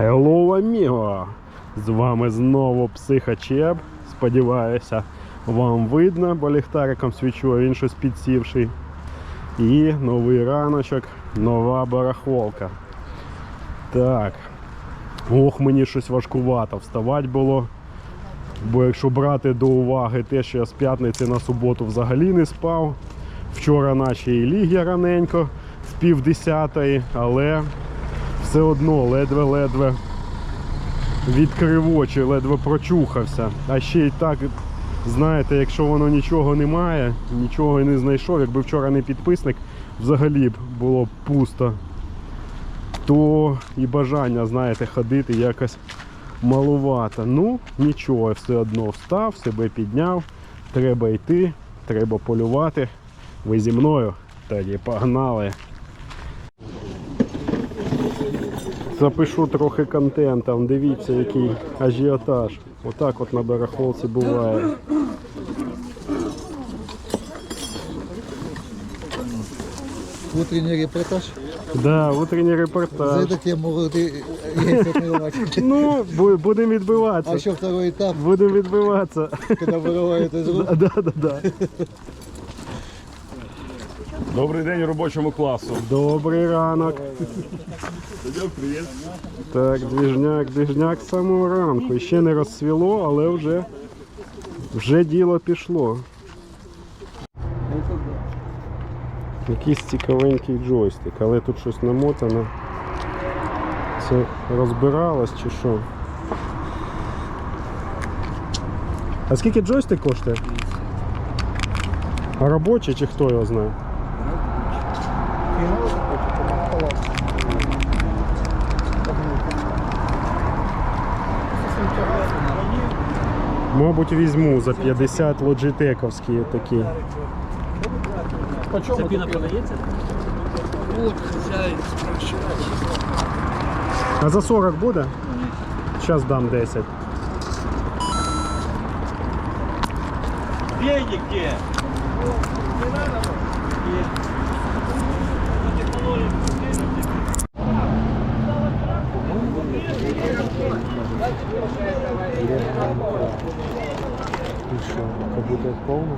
Hello, amigo! З вами знову психачеп. Сподіваюся, вам видно, бо ліхтариком свічу, він щось підсівший. І новий раночок, нова барахолка. Так. Ох, мені щось важкувато вставати було. Бо якщо брати до уваги те, що я з п'ятниці на суботу взагалі не спав. Вчора наче і ліг раненько з пів десятої, але все одно ледве-ледве відкрив очі, ледве прочухався. А ще й так, знаєте, якщо воно нічого немає, нічого і не знайшов, якби вчора не підписник, взагалі б було пусто, то і бажання, знаєте, ходити якось малувато. Ну, нічого, все одно встав, себе підняв, треба йти, треба полювати. Ви зі мною? Тоді погнали. Запишу трохи контенту. Дивіться, який ажіотаж. Отак от на барахолці буває. Утренний репортаж. Да, утренній За репортаж. это тему ты есть отмывать. Ну, бу- будемо А відбиватися. еще второй этап, Будемо відбиватися. когда вырывают из рук. Да, да, да. Добрий день робочому класу. Добрий ранок. Привіт. Так, двіжняк, двіжняк з самого ранку. Ще не розсвіло, але вже, вже діло пішло. Якийсь цікавенький джойстик, але тут щось намотано. Це розбиралось чи що? А скільки джойстик коштує? А робочий чи хто його знає? Мабуть, візьму за 50 лоджитековські такі. Це піна продається? От хазяїн спрашиває. А за 40 буде? Зараз дам 10. Денег где? І що, буде повно?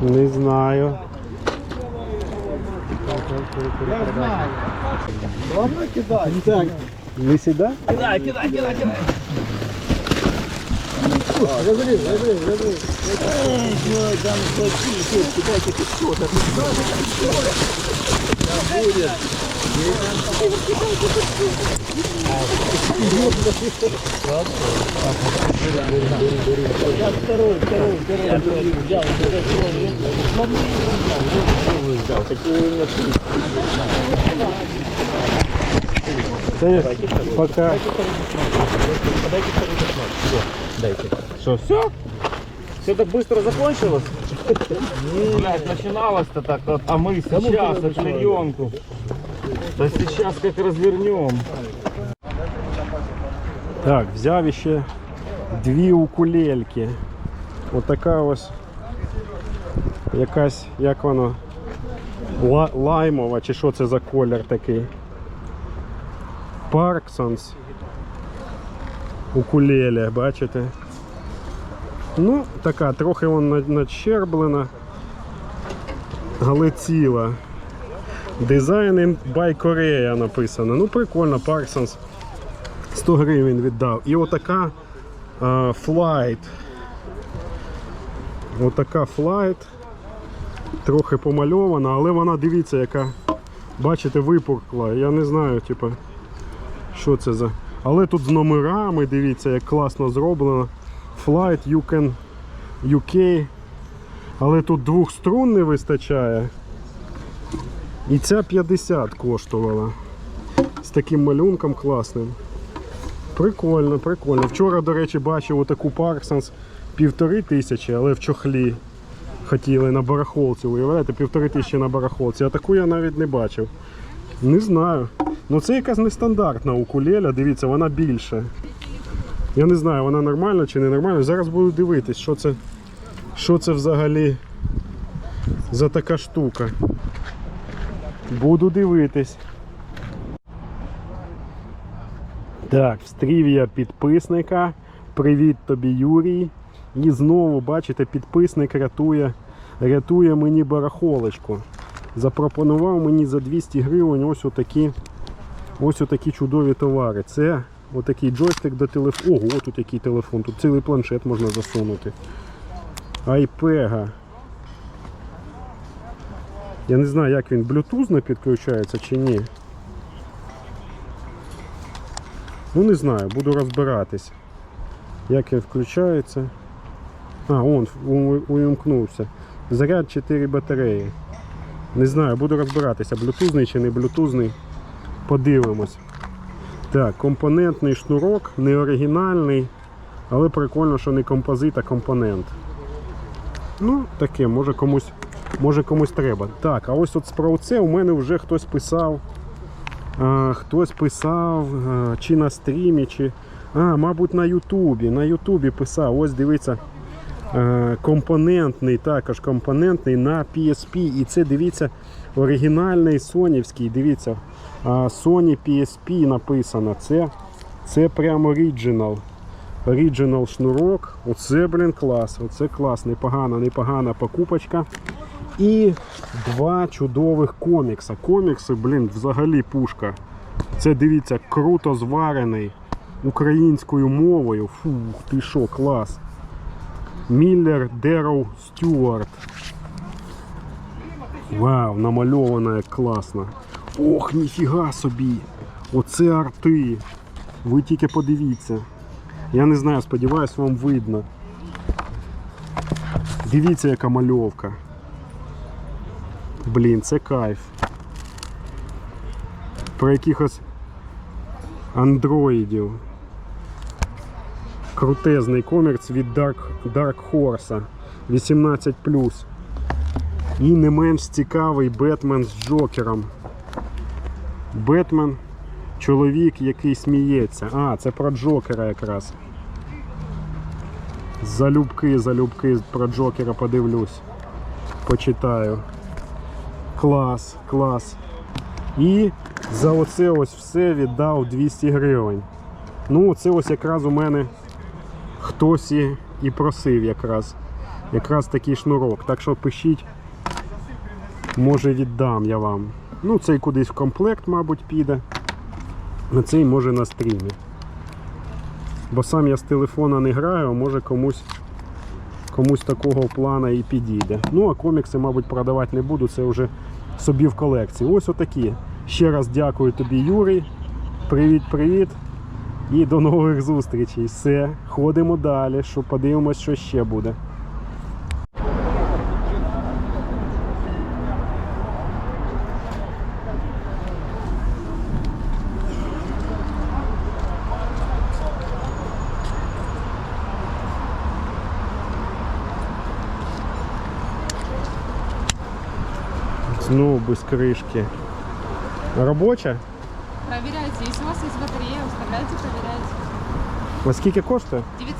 Не знаю. Главное кидать. Так, Не сюди? Кидай, кидай, кидай, кидай. Пока. разрыв, разрыв, разрыв. Це пока. Что, все? Все так быстро закончилось? Блять, начиналось-то так, вот, а мы сейчас отклеенку. Да сейчас как развернем. Так, взяв ще дві укулельки. Отака ось якась, як воно, ла- лаймова, чи що це за колір такий. Парксонс. Укулеле, бачите? Ну, така, трохи вона начерблена, але ціла. Design by Korea написано. Ну, прикольно, Parsons. 100 гривень віддав. І отака а, Flight. Отака Flight. Трохи помальована, але вона дивіться, яка, бачите, випукла. Я не знаю, типу, що це за. Але тут з номерами, дивіться, як класно зроблено. Flight you can UK. Але тут двох струн не вистачає. І ця 50 коштувала. З таким малюнком класним. Прикольно, прикольно. Вчора, до речі, бачив отаку Парксонс півтори тисячі, але в чохлі хотіли на барахолці. Уявляєте, півтори тисячі на барахолці. А таку я навіть не бачив. Не знаю. Ну це якась нестандартна укулеля, дивіться, вона більша. Я не знаю, вона нормальна чи не нормальна. Зараз буду дивитись, що це, що це взагалі за така штука. Буду дивитись. Так, встрів я підписника. Привіт тобі, Юрій. І знову, бачите, підписник рятує, рятує мені барахолочку. Запропонував мені за 200 гривень ось отакі, ось отакі чудові товари. Це отакий джойстик до телефону. Ого, тут який телефон, тут цілий планшет можна засунути. Айпега. Я не знаю, як він блютузно підключається чи ні. Ну не знаю, буду розбиратись. Як він включається. А, он увімкнувся. Заряд 4 батареї. Не знаю, буду розбиратися, блютузний чи не блютузний. Подивимось. Так, компонентний шнурок, не оригінальний, але прикольно, що не композит, а компонент. Ну, таке, може комусь, може комусь треба. Так, а ось от про це у мене вже хтось писав. А, хтось писав а, чи на стрімі, чи. А, мабуть, на Ютубі. На Ютубі писав. Ось дивіться. Е, Компонентний, також компонентний на PSP. І це дивіться оригінальний сонівський. Дивіться. Sony PSP написано. Це, це прямо оригінал. Оригінал шнурок. Оце, блін, клас. Оце клас. Непогана, непогана покупочка. І два чудових комікса. Комікси, блін, взагалі пушка. Це дивіться, круто зварений українською мовою. Фух, ти що, клас. Міллер Дерроу Стюарт. Вау, намальована як класно. Ох, ніфіга собі! Оце арти. Ви тільки подивіться. Я не знаю, сподіваюсь, вам видно. Дивіться, яка мальовка. Блін, це кайф. Про якихось андроїдів. Крутезний комікс від Dark, Dark Horse 18. І не менш цікавий Бетмен з Джокером. Бетмен чоловік, який сміється. А, це про Джокера якраз. Залюбки, залюбки про Джокера подивлюсь. Почитаю. Клас, клас. І за оце ось все віддав 200 гривень. Ну, це ось якраз у мене хтось і, просив якраз. Якраз такий шнурок. Так що пишіть, може віддам я вам. Ну, цей кудись в комплект, мабуть, піде. А цей може на стрімі. Бо сам я з телефона не граю, а може комусь комусь такого плана і підійде. Ну, а комікси, мабуть, продавати не буду, це вже собі в колекції. Ось отакі. Ще раз дякую тобі, Юрій. Привіт-привіт. І до нових зустрічей. Все, ходимо далі, що подивимось, що ще буде. Знову без кришки. Робоча? Проверяйте, если у вас есть батарея, вставляйте, проверяйте. А скільки коштує? 900.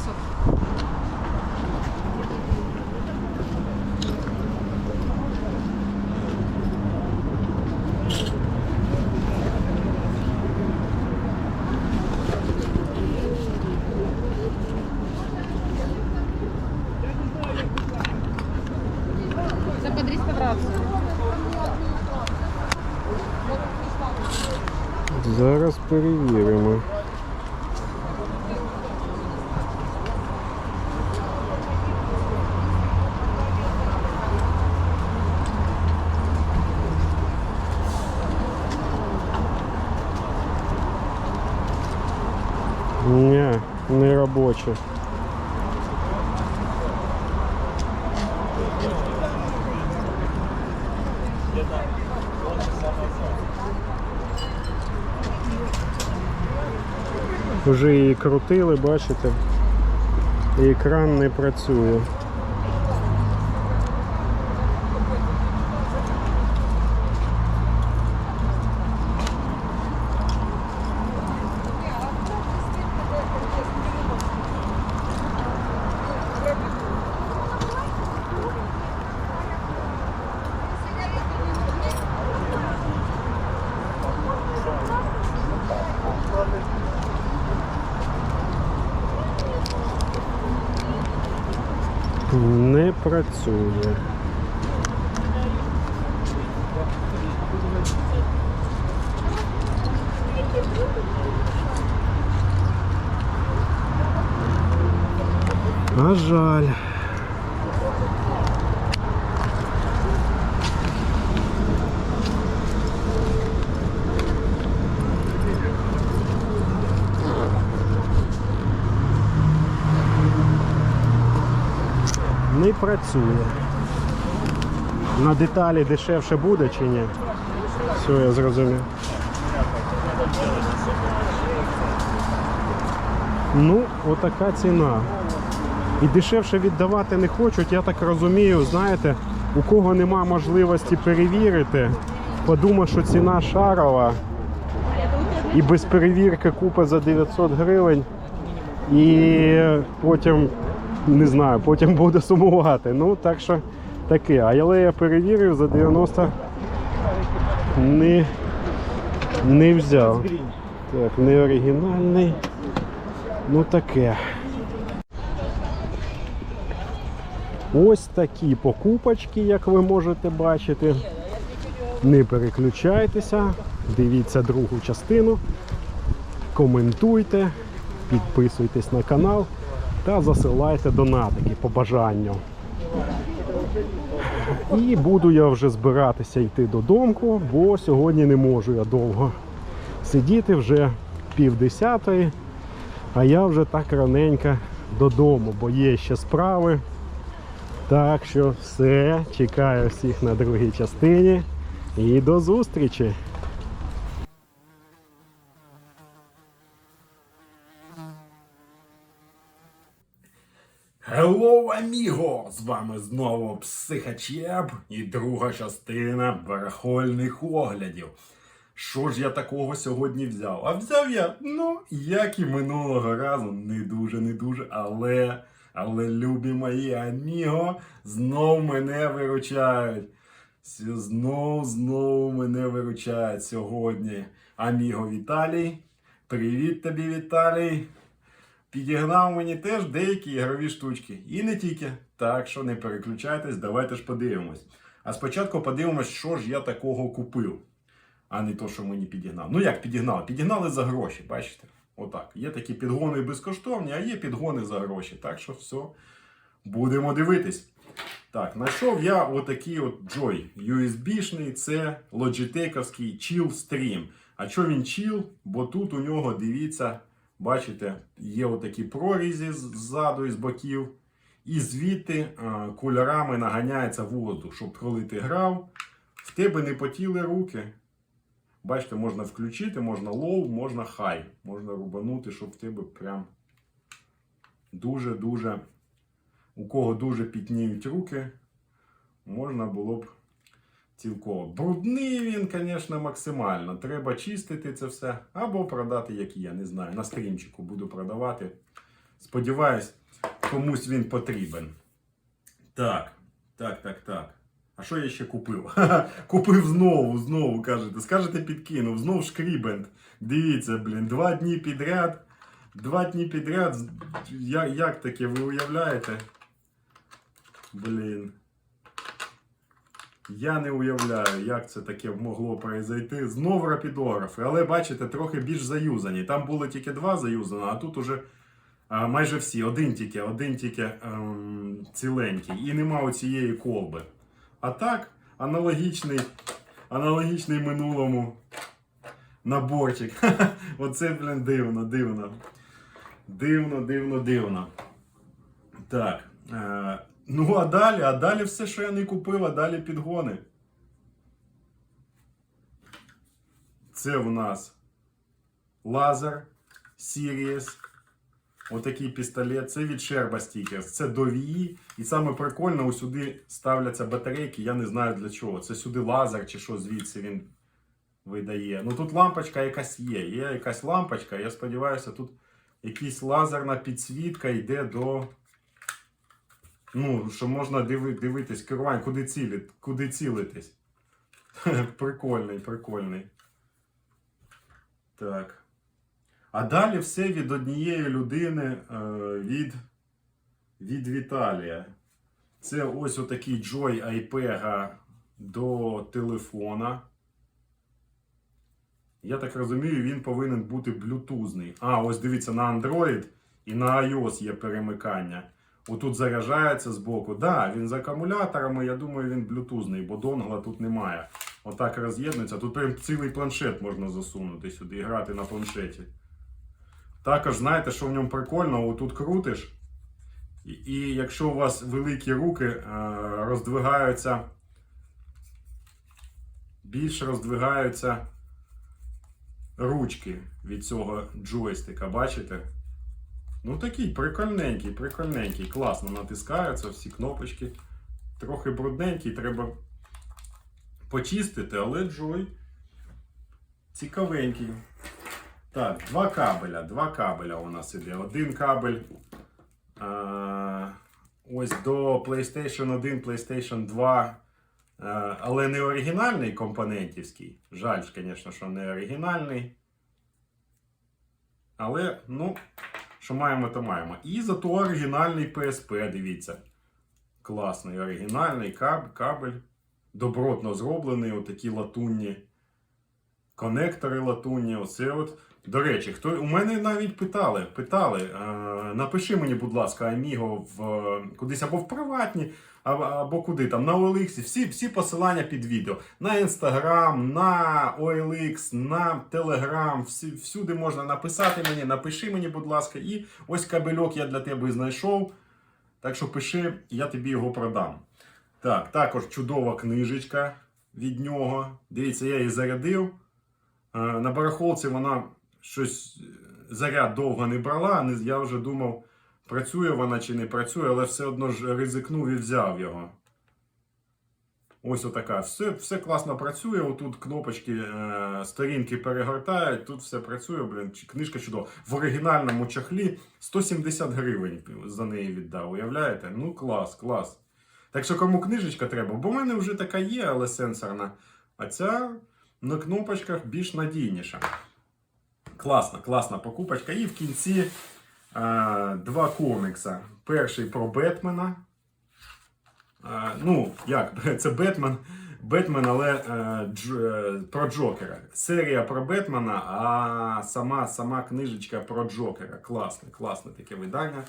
Зараз перевіримо. Ні, не робоче. Вже її крутили, бачите, і екран не працює. Не працює. А жаль. Працює. На деталі дешевше буде чи ні? Все, я зрозумів. Ну, отака ціна. І дешевше віддавати не хочуть, я так розумію, знаєте, у кого нема можливості перевірити, подумав, що ціна шарова і без перевірки купить за 900 гривень. І потім, не знаю, потім буде сумувати. Ну, так що таке. Але я перевірив за 90 не, не взяв. Так, не оригінальний. Ну таке. Ось такі покупочки, як ви можете бачити. Не переключайтеся, дивіться другу частину, коментуйте, підписуйтесь на канал та засилайте донатики по бажанню. І буду я вже збиратися йти додому, бо сьогодні не можу я довго сидіти вже пів десятої, а я вже так раненько додому, бо є ще справи. Так що все, чекаю всіх на другій частині і до зустрічі! Amigo! З вами знову Психачеп і друга частина барахольних оглядів. Що ж я такого сьогодні взяв? А взяв я, ну, як і минулого разу, не дуже, не дуже, але, але любі мої аміго, знов мене виручають. Знов, знов мене виручають сьогодні. Аміго Віталій. Привіт тобі, Віталій. Підігнав мені теж деякі ігрові штучки. І не тільки. Так що не переключайтесь, давайте ж подивимось. А спочатку подивимось, що ж я такого купив, а не то, що мені підігнав. Ну як підігнали? Підігнали за гроші, бачите? Отак. Є такі підгони безкоштовні, а є підгони за гроші. Так що все, будемо дивитись. Так, знайшов я отакий от Joy USB-шний, це Logitech-овський Chill Stream. А що він chill? Бо тут у нього, дивіться, бачите, є отакі прорізі ззаду і з боків. І звідти е, кольорами наганяється воздух, щоб коли ти грав, в тебе не потіли руки. Бачите, можна включити, можна low, можна high. Можна рубанути, щоб в тебе прям дуже-дуже у кого дуже пітніють руки, можна було б цілково. Брудний він, звісно, максимально. Треба чистити це все. Або продати, як я, не знаю. На стрімчику буду продавати. Сподіваюсь, комусь він потрібен. Так, так, так, так. А що я ще купив? купив знову, знову кажете. Скажете, підкинув. Знов шкрібент. Дивіться, блін, два дні підряд. Два дні підряд. Як, як таке, ви уявляєте? Блін. Я не уявляю, як це таке могло произойти. Знов рапідографи, але бачите, трохи більш заюзані. Там було тільки два заюзані, а тут уже а, майже всі. Один тільки, один тільки ем, ціленький. І нема оцієї колби. А так, аналогічний, аналогічний минулому наборчик. Оце, блін, дивно, дивно. Дивно, дивно, дивно. Так. Е, ну, а далі, а далі все, що я не купив, а далі підгони. Це в нас лазер Sirius. Отакий пістолет. Це від Sherba Stickers. Це до VI. І саме прикольно, ось сюди ставляться батарейки. Я не знаю для чого. Це сюди лазер чи що звідси він видає. Ну тут лампочка якась є. Є якась лампочка. Я сподіваюся, тут якась лазерна підсвітка йде до. Ну, що можна диви, дивитись керування, куди, цілі, куди цілитись. прикольний, прикольний. Так. А далі все від однієї людини, е, від, від Віталія. Це ось отакий Joy iPega до телефона. Я так розумію, він повинен бути блютузний. А, ось дивіться, на Android і на iOS є перемикання. Отут заряджається збоку. Так, да, він з акумуляторами, я думаю, він блютузний, бо донгла тут немає. Отак роз'єднується. Тут прям цілий планшет можна засунути сюди і грати на планшеті. Також знаєте, що в ньому прикольно, отут крутиш. І, і якщо у вас великі руки е, роздвигаються, більше роздвигаються ручки від цього джойстика, бачите? Ну такий прикольненький, прикольненький, класно натискаються всі кнопочки. Трохи брудненький, треба почистити, але джой цікавенький. Так, два кабеля. Два кабеля у нас іде. Один кабель. А, ось до PlayStation 1, PlayStation 2. а, але не оригінальний компонентівський. Жаль, звісно, що не оригінальний. Але, ну, що маємо, то маємо. І зато оригінальний PSP, дивіться. Класний оригінальний каб, кабель. Добротно зроблений, отакі латунні конектори латунні. Оце от. До речі, хто у мене навіть питали, питали, е, напиши мені, будь ласка, Аміго в кудись або в приватні, або, або куди там, на OLX, всі, всі посилання під відео. На Instagram, на OLX, на Telegram, всі, всюди можна написати мені, напиши мені, будь ласка, і ось кабельок я для тебе знайшов. Так що пиши, я тобі його продам. Так, також чудова книжечка від нього. Дивіться, я її зарядив. Е, На барахолці вона щось е, заряд довго не брала. Я вже думав, працює вона чи не працює, але все одно ж ризикнув і взяв його. Ось отака. Все, все класно працює. Отут кнопочки, е, сторінки перегортають, тут все працює, блін. Книжка чудова. В оригінальному чохлі 170 гривень за неї віддав. Уявляєте? Ну клас, клас. Так що кому книжечка треба, бо в мене вже така є, але сенсорна. А ця на кнопочках більш надійніша. Класна, класна покупочка. І в кінці е, два комікса. Перший про Бетмена. Е, ну, як, це Бетмен, Бетмен, але е, дж, про Джокера. Серія про Бетмена, а сама, сама книжечка про Джокера. Класне, класне таке видання.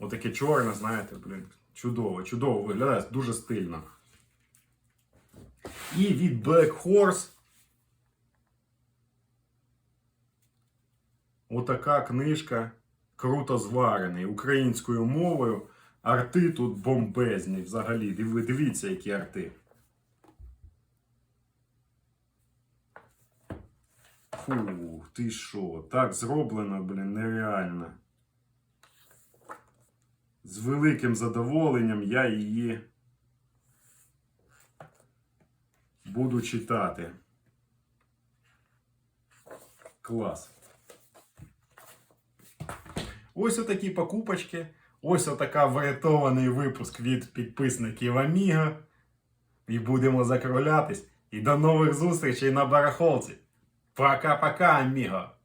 Отаке чорне, знаєте, блін. Чудово, чудово виглядає, дуже стильно. І від Black Horse. Отака книжка круто зварений українською мовою. Арти тут бомбезні взагалі. Диви, дивіться, які арти. Фух, ти що? Так зроблено, блін, нереально. З великим задоволенням я її буду читати. Клас. Ось отакі покупочки. Ось отака врятований випуск від підписників Аміго. І будемо закруглятись. І до нових зустрічей на барахолці. Пока-пока, Аміго!